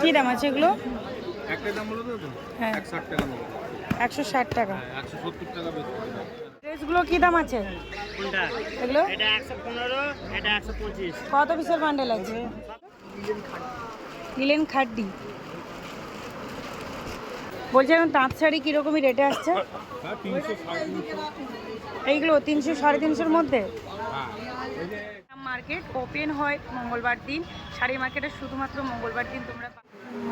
কী দাম আছে এগুলো? একটা দাম বলে তো হ্যাঁ। একশো ষাট টাকা হ্যাঁ ড্রেসগুলো কী দাম আছে? কোনটা? এগুলো? কত পিসের বান্ডেল আছে? লিলেন খাড্ডি। বলছি এখন তাঁত শাড়ি কীরকমই রেটে আসছে? হ্যাঁ এইগুলো তিনশো সাড়ে তিনশোর মধ্যে? হ্যাঁ। মার্কেট ওপেন হয় মঙ্গলবার দিন। শাড়ি মার্কেটে শুধুমাত্র মঙ্গলবার দিন তোমরা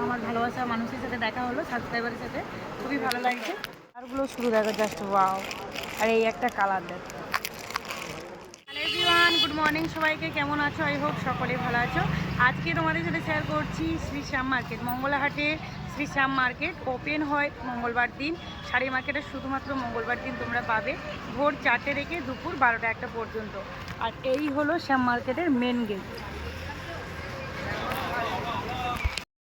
আমার ভালোবাসা মানুষের সাথে দেখা হলো সাবস্ক্রাইবারের সাথে। খুবই ভালো লাগছে। আরগুলো শুরু দেখো জাস্ট ওয়াও আর এই একটা কালার দেখো। গুড মর্নিং সবাইকে কেমন আছো? আই হোপ সকলে ভালো আছো। আজকে তোমাদের সাথে শেয়ার করছি শ্রী শ্যাম মার্কেট মঙ্গলাহাটে শ্রী শ্যাম মার্কেট। ওপেন হয় মঙ্গলবার দিন। শাড়ি মার্কেটে শুধুমাত্র মঙ্গলবার দিন তোমরা পাবে। ভোর চারটে থেকে দুপুর বারোটা একটা পর্যন্ত। আর এই হলো শ্যাম মার্কেটের মেন গেট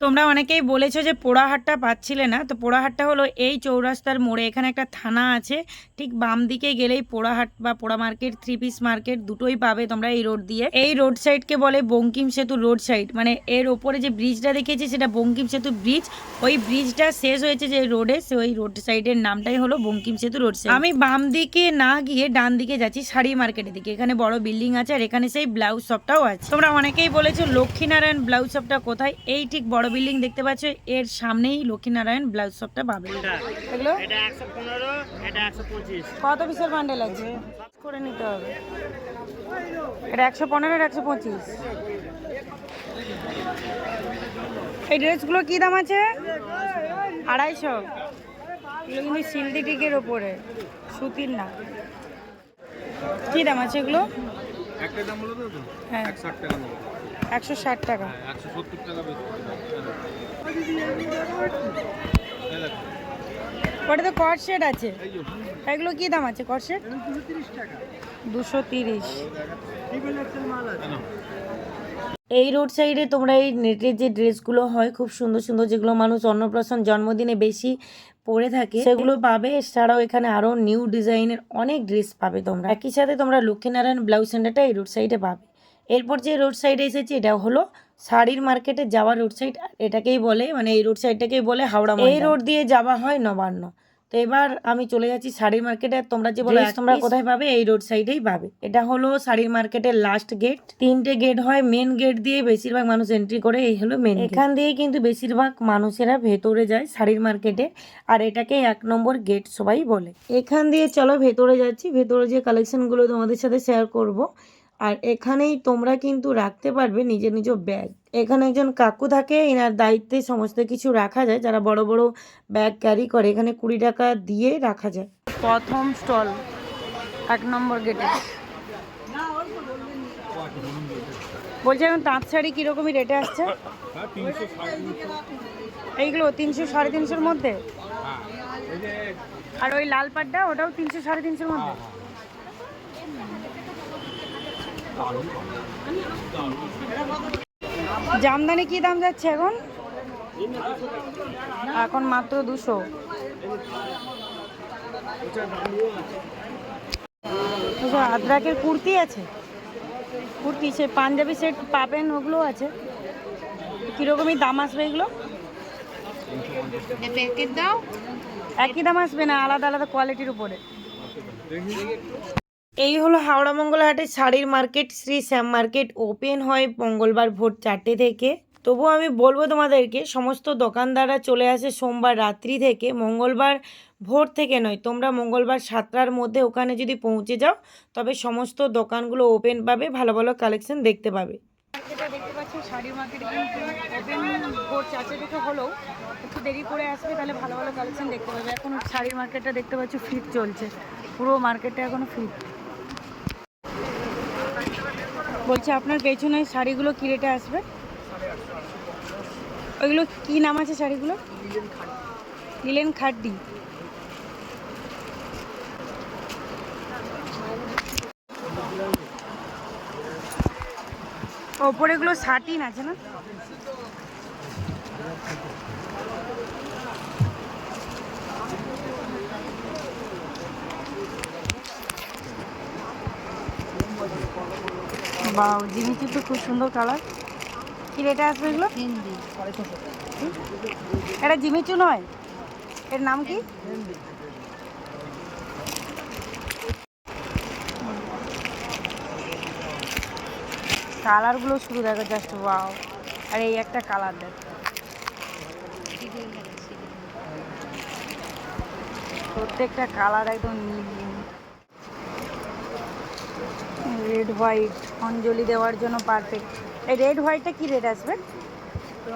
তোমরা অনেকেই বলেছ যে পোড়াহাটটা পাচ্ছিলে না, তো পোড়াহাটটা হলো এই চৌরাস্তার মোড়ে। এখানে একটা থানা আছে, ঠিক বাম দিকে গেলেই পোড়াহাট বা পোড়া মার্কেট থ্রি পিস মার্কেট দুটোই পাবে তোমরা এই রোড দিয়ে। এই রোড সাইডকে বলে বঙ্কিম সেতু রোড সাইড মানে এর ওপরে যে ব্রিজটা দেখেছি সেটা বঙ্কিম সেতু ব্রিজ ওই ব্রিজটা শেষ হয়েছে যে রোডে সে ওই রোড সাইডের নামটাই হলো বঙ্কিম সেতু রোড সাইড আমি বাম দিকে না গিয়ে ডান দিকে যাচ্ছি শাড়ি মার্কেটের দিকে, এখানে বড় বিল্ডিং আছে আর এখানে সেই ব্লাউজ শপটাও আছে। তোমরা অনেকেই বলেছ লক্ষ্মীনারায়ণ ব্লাউজ শপটা কোথায়? এই ঠিক বড় বিল্ডিং দেখতে পাচ্ছ এর সামনেই লক্ষ্মীনারায়ণ ব্লাউজ শপটা পাবে এগুলো? কত পিসের বান্ডেল আছে? করে নিতে হবে। এটা একশো পনেরো একশো পঁচিশ। এই ড্রেসগুলো কী দাম আছে? আড়াইশো। এগুলো কিন্তু সিন্থেটিকের ওপরে সুতির না। কী দাম আছে এগুলো? একটা দাম বলে তো? হ্যাঁ। একশো ষাট টাকা। হ্যাঁ ওটা তো কট সেট আছে। এগুলো কী দাম আছে কট সেট দুশো তিরিশ। এই রোড সাইডে তোমরা এই নেটের যে ড্রেসগুলো হয় খুব সুন্দর সুন্দর যেগুলো মানুষ অন্নপ্রাশন জন্মদিনে বেশি পরে থাকে সেগুলো পাবে। এছাড়াও এখানে আরও নিউ ডিজাইনের অনেক ড্রেস পাবে তোমরা। একই সাথে তোমরা লক্ষ্মীনারায়ণ ব্লাউজ সেন্টারটা এই রোড সাইডে পাবে। এরপর যে রোড সাইডে এসেছি এটা হলো শাড়ির মার্কেটে যাওয়ার রোড সাইড এটাকেই বলে মানে এই রোড সাইডটাকেই বলে হাওড়া এই রোড দিয়ে যাওয়া হয় নবান্ন। তো এবার আমি চলে যাচ্ছি শাড়ির মার্কেটে আর তোমরা যে বলো তোমরা কোথায় পাবে এই রোড সাইডেই পাবে। এটা হলো শাড়ির মার্কেটের লাস্ট গেট তিনটে গেট হয় মেন গেট দিয়ে বেশিরভাগ মানুষ এন্ট্রি করে এই হলো মেন এখান দিয়ে কিন্তু বেশিরভাগ মানুষেরা ভেতরে যায় শাড়ির মার্কেটে আর এটাকে এক নম্বর গেট সবাই বলে। এখান দিয়ে চলো ভেতরে যাচ্ছি। ভেতরে যে কালেকশনগুলো তোমাদের সাথে শেয়ার করব আর এখানেই তোমরা কিন্তু রাখতে পারবে নিজের নিজ ব্যাগ। এখানে একজন কাকু থাকে, এনার দায়িত্বে সমস্ত কিছু রাখা যায়, যারা বড় বড় ব্যাগ ক্যারি করে, এখানে কুড়ি টাকা দিয়ে রাখা যায়। প্রথম স্টল, এক নম্বর গেটে। বলছি, এখন তাঁত শাড়ি কীরকমই রেটে আসছে? এইগুলো তিনশো সাড়ে তিনশোর মধ্যে? আর ওই লাল পাটটা, ওটাও তিনশো সাড়ে তিনশোর মধ্যে? জামদানি কি দাম যাচ্ছে এখন? এখন মাত্র দুশো। আচ্ছা, আদ্রাকের কুর্তি আছে? কুর্তি সে পাঞ্জাবি সেট পাবেন ওগুলো আছে। কীরকমই দাম আসবে এগুলো? একই দাম আসবে না আলাদা আলাদা কোয়ালিটির উপরে? এই হলো হাওড়া মঙ্গলহাটের শাড়ির market, Shri Shyam market, open হয় মঙ্গলবার ভোর চারটে থেকে। তবুও আমি বলব তোমাদেরকে, সমস্ত দোকানদাররা চলে আসে সোমবার রাত্রি থেকে। মঙ্গলবার ভোর থেকে নয়, তোমরা মঙ্গলবার সাতটার মধ্যে ওখানে যদি পৌঁছে যাও, তবে সমস্ত দোকানগুলো ওপেন পাবে, ভালো ভালো কালেকশন দেখতে পাবে। যেটা দেখতে পাচ্ছি, শাড়ির মার্কেটে কিন্তু হলেও, একটু দেরি করে আসবে, তাহলে ভালো ভালো কালেকশন দেখতে পাবে। এখন শাড়ির মার্কেটটা দেখতে পাচ্ছি, ফিট চলছে। পুরো মার্কেটটা এখনও ফিট। বলছি, আপনার পেছনে শাড়িগুলো কী রেটে আসবে? ওইগুলো কি নাম আছে শাড়িগুলো? নিলেন খাড্ডি। ওপরেগুলো শার্টিন আছে না? বাও জিনিসটি তো খুব সুন্দর কালার কি রেটে আসবে এগুলো? এটা জিমিচু নয় এর নাম কি? কালারগুলো শুরু দেখো জাস্ট ওয়াও আর এই একটা কালার দেখো। প্রত্যেকটা কালার একদম নীল রেড হোয়াইট অঞ্জলি দেওয়ার জন্য পারফেক্ট এই রেড হোয়াইটটা কি রেট আসবে?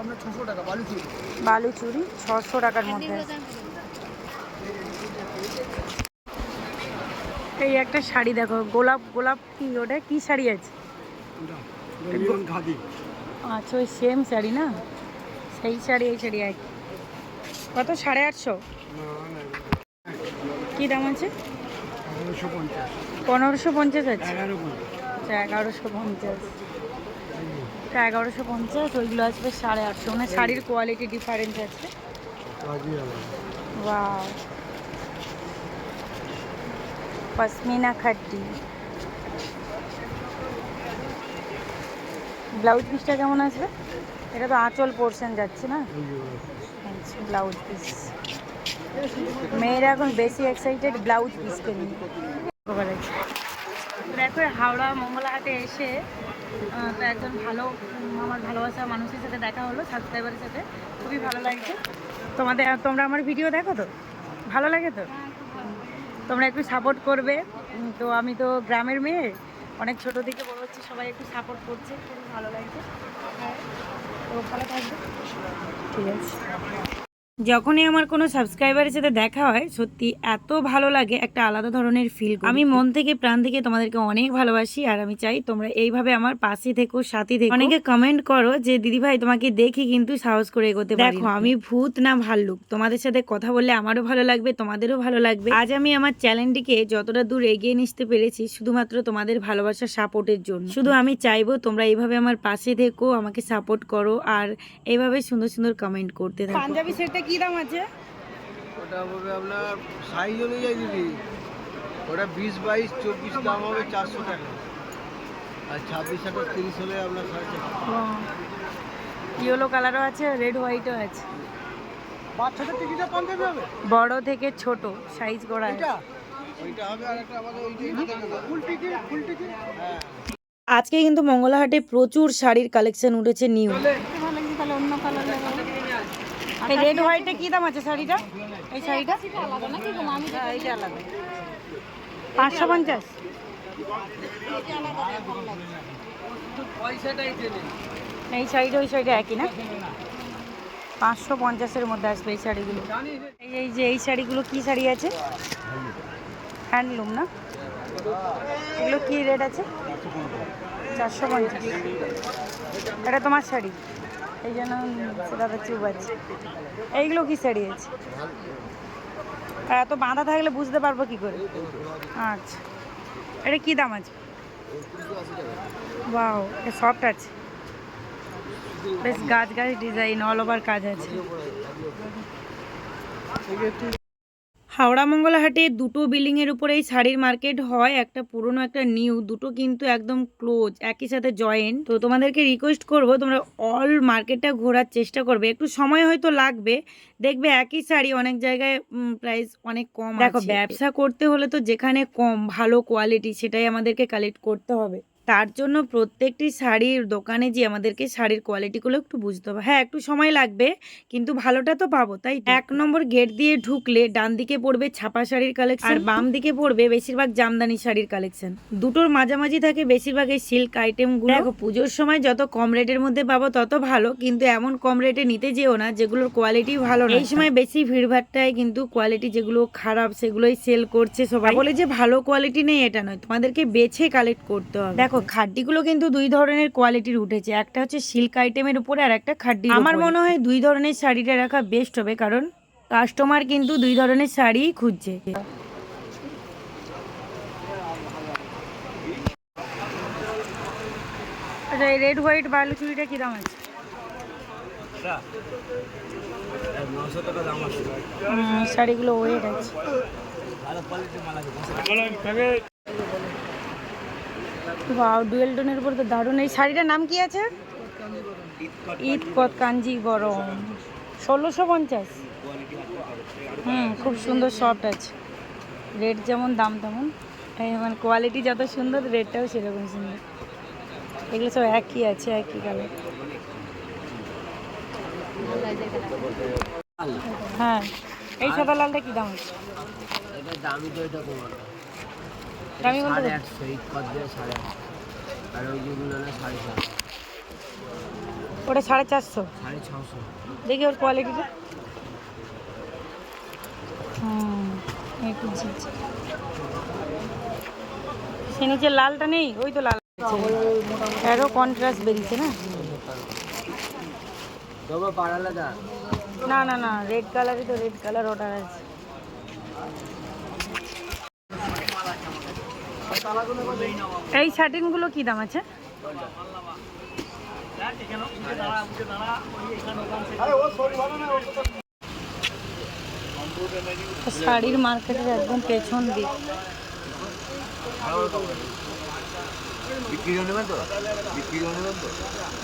আমরা ছশো বালু চুরি। ছশো টাকার মধ্যে। আছে। এই একটা শাড়ি দেখো গোলাপ গোলাপ কি ওটা? কি শাড়ি আছে? আচ্ছা ওই সেম শাড়ি না? সেই শাড়ি এই শাড়ি এক। কত? সাড়ে আটশো? কি দাম আছে? পনেরোশো পঞ্চাশ। আছে। এগারোশো পঞ্চাশ। এগারোশো পঞ্চাশ, ওইগুলো আসবে সাড়ে আটশো। মানে শাড়ির কোয়ালিটি ডিফারেন্স আছে। ব্লাউজ পিসটা কেমন আসবে? এটা তো আঁচল পোর্শন যাচ্ছে না? ব্লাউজ পিস মেয়েরা এখন বেশি এক্সাইটেড ব্লাউজ পিসকে নিয়ে। দেখো হাওড়া মঙ্গলাহাটে এসে তো একজন ভালো আমার ভালোবাসা মানুষের সাথে দেখা হলো সাবস্ক্রাইবারের সাথে। খুবই ভালো লাগছে। তোমাদের তোমরা আমার ভিডিও দেখো তো? ভালো লাগে তো? তোমরা একটু সাপোর্ট করবে। তো আমি তো গ্রামের মেয়ে অনেক ছোট থেকে বড় হচ্ছে সবাই একটু সাপোর্ট করছে খুবই ভালো লাগছে। হ্যাঁ তো ভালো থাকবে। ঠিক আছে। যখনই আমার কোনো সাবস্ক্রাইবারের সাথে দেখা হয় সত্যি এত ভালো লাগে একটা আলাদা ধরনের ফিল আমি মন থেকে প্রাণ থেকে তোমাদেরকে অনেক ভালোবাসি আর আমি চাই তোমরা এইভাবে আমার পাশে থেকো সাথে থেকো। অনেকে কমেন্ট করো যে দিদি ভাই তোমাকে দেখি কিন্তু সাহস করে এগোতে দেখো আমি ভূত না ভাল্লুক। তোমাদের সাথে কথা বললে আমারও ভালো লাগবে তোমাদেরও ভালো লাগবে। আজ আমি আমার চ্যানেলটিকে যতটা দূর এগিয়ে নিতে পেরেছি শুধুমাত্র তোমাদের ভালোবাসা সাপোর্টের জন্য। শুধু আমি চাইব তোমরা এইভাবে আমার পাশে থেকো আমাকে সাপোর্ট করো আর এইভাবে সুন্দর সুন্দর কমেন্ট করতে থাকো। পাঞ্জাবি সেটটা কি দাম আছে? ওটা হবে আপনার সাইজ অনুযায়ী দিদি। ওটা বিশ বাইশ চব্বিশ দাম হবে চারশো টাকা। আর ছাব্বিশ আঠাশ তিরিশ হলে আপনার সাড়ে চারশো ইয়েলো কালারও আছে রেড হোয়াইটও আছে। বাচ্চাদের টিকিটটা পাঞ্জাবি হবে? বড় থেকে ছোট সাইজ করা আছে। এটা ওইটা হবে আর একটা আমাদের ওইটা ফুল টিকিট ফুল টিকিট হ্যাঁ। আজকে কিন্তু মঙ্গলাহাটে প্রচুর শাড়ির কালেকশন উঠেছে নিউ এই রেড হোয়াইটে কি দাম আছে শাড়িটা? এই শাড়িটা? হ্যাঁ, এইটা আলাদা। পাঁচশো পঞ্চাশ। এই শাড়িটা ওই শাড়িটা একই না? পাঁচশো পঞ্চাশের মধ্যে আসবে এই শাড়িগুলো। এই এই যে এই শাড়িগুলো কি শাড়ি আছে? হ্যান্ডলুম না? এগুলো কি রেট আছে? চারশো পঞ্চাশ। এটা তোমার শাড়ি। এই জন্য সেটা চুপ আছে এইগুলো কি সারিয়েছে আর এত বাঁধা থাকলে বুঝতে পারব কি করে? আচ্ছা। এটা কি দাম আছে? বাও এটা সফট আছে। বেশ গাছ গাছ ডিজাইন অল ওভার কাজ আছে। হাওড়া মঙ্গলাহাটে দুটো বিল্ডিংয়ের এর উপরে এই শাড়ির মার্কেট হয় একটা পুরনো একটা নিউ। দুটো কিন্তু একদম ক্লোজ একই সাথে জয়েন্ট। তো তোমাদেরকে রিকোয়েস্ট করব তোমরা অল মার্কেটটা ঘোরার চেষ্টা করবে। একটু সময় হয়তো লাগবে। দেখবে একই শাড়ি অনেক জায়গায় প্রাইস অনেক কম দেখো ব্যবসা করতে হলে তো যেখানে কম ভালো কোয়ালিটি সেটাই আমাদেরকে কালেক্ট করতে হবে। তার জন্য প্রত্যেকটি শাড়ির দোকানে যে আমাদেরকে শাড়ির কোয়ালিটিগুলো একটু বুঝতে হবে। হ্যাঁ একটু সময় লাগবে কিন্তু ভালোটা তো পাবো তাই এক নম্বর গেট দিয়ে ঢুকলে ডান দিকে পড়বে ছাপা শাড়ির কালেকশন আর বাম দিকে পড়বে বেশিরভাগ জামদানি শাড়ির কালেকশন দুটোর মাঝামাঝি থাকে বেশিরভাগ এই সিল্ক আইটেমগুলো দেখো পুজোর সময় যত কম রেটের মধ্যে পাবো তত ভালো কিন্তু এমন কম রেটে নিতে যেও না যেগুলোর কোয়ালিটি ভালো না। এই সময় বেশি ভিড়ভাড়টায় কিন্তু কোয়ালিটি যেগুলো খারাপ সেগুলোই সেল করছে সবাই। বলে যে ভালো কোয়ালিটি নেই এটা নয়। তোমাদেরকে বেছে কালেক্ট করতে হবে। দেখো খাড্ডিগুলো কিন্তু দুই ধরনের কোয়ালিটির উঠেছে। একটা হচ্ছে সিল্ক আইটেমের উপরে আর একটা খাড্ডি আমার মনে হয় দুই ধরনের শাড়িটা রাখা বেস্ট হবে কারণ কাস্টমার কিন্তু দুই ধরনের শাড়ি খুঁজছে। আচ্ছা এই রেড হোয়াইট বালু চুড়িটা কি দাম আছে? নশো টাকা আছে। হুম, শাড়িগুলো ওয়েট আছে। ওয়াও ডুয়েল টোনের উপর তো দারুণ। এই শাড়িটার নাম কি আছে? ঈদ কত কাঞ্জিবরম ষোলোশো পঞ্চাশ। হুম, খুব সুন্দর সফট আছে। রেট যেমন দাম তেমন। মানে কোয়ালিটি যত সুন্দর রেটটাও সেরকম সুন্দর। এগুলো সব একই আছে, একই কালার হ্যাঁ এই সাদা লালটা কি দাম আছে এটা দামি তো এটা দামি বলতে সাড়ে আটশো ঈদ কত সাড়ে আর ওই যেগুলো না সাড়ে সাতশো ওটা সাড়ে চারশো? সাড়ে ছশো। দেখি ওর কোয়ালিটিটা হুম সে নিচে লালটা নেই? ওই তো লাল আছে। এরও কন্ট্রাস্ট বেরিয়েছে না? না না না রেড কালারই তো রেড কালার অর্ডার আছে। এই শার্টিনগুলো কি দাম আছে? শাড়ির মার্কেটের একদম পেছন দিক।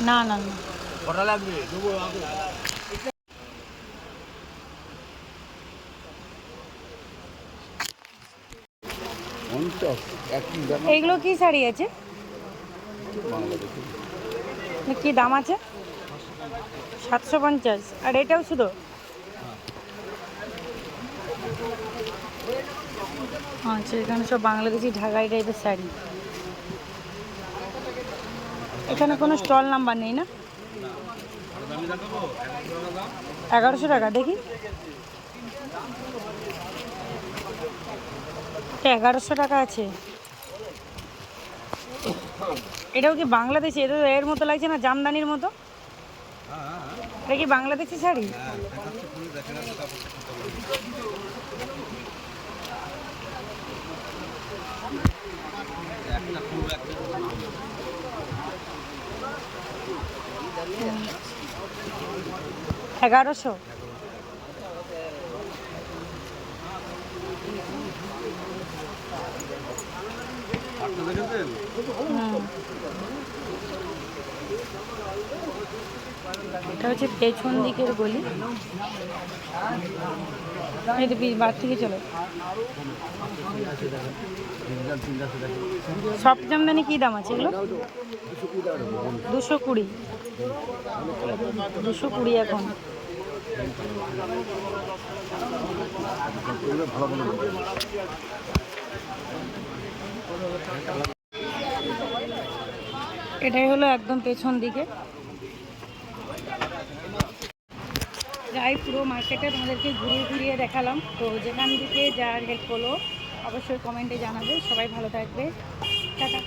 না না না। লাগবে। এইগুলো কি শাড়ি আছে? কি দাম আছে? সাতশো পঞ্চাশ। আর এটাও শুধু? আচ্ছা এখানে সব বাংলাদেশি ঢাকাই টাইপের শাড়ি। এখানে কোনো স্টল নাম্বার নেই না? এগারোশো টাকা দেখি। এটা এগারোশো টাকা আছে। এটাও কি বাংলাদেশি? এটা তো এর মতো লাগছে না, জামদানির মতো? এটা কি বাংলাদেশি শাড়ি? এগারোশো? এটা হচ্ছে পেছন দিকের গলি। এই তো বার থেকে চলো। সফট জামদানি কি দাম আছে এগুলো? দুশো কুড়ি। দুশো কুড়ি এখন। এটাই হলো একদম পেছন দিকে। যাই, পুরো মার্কেটে তোমাদেরকে ঘুরিয়ে ঘুরিয়ে দেখালাম। তো যেখান থেকে যার হেল্প হলো, অবশ্যই কমেন্টে জানাবে। সবাই ভালো থাকবে। টাটা।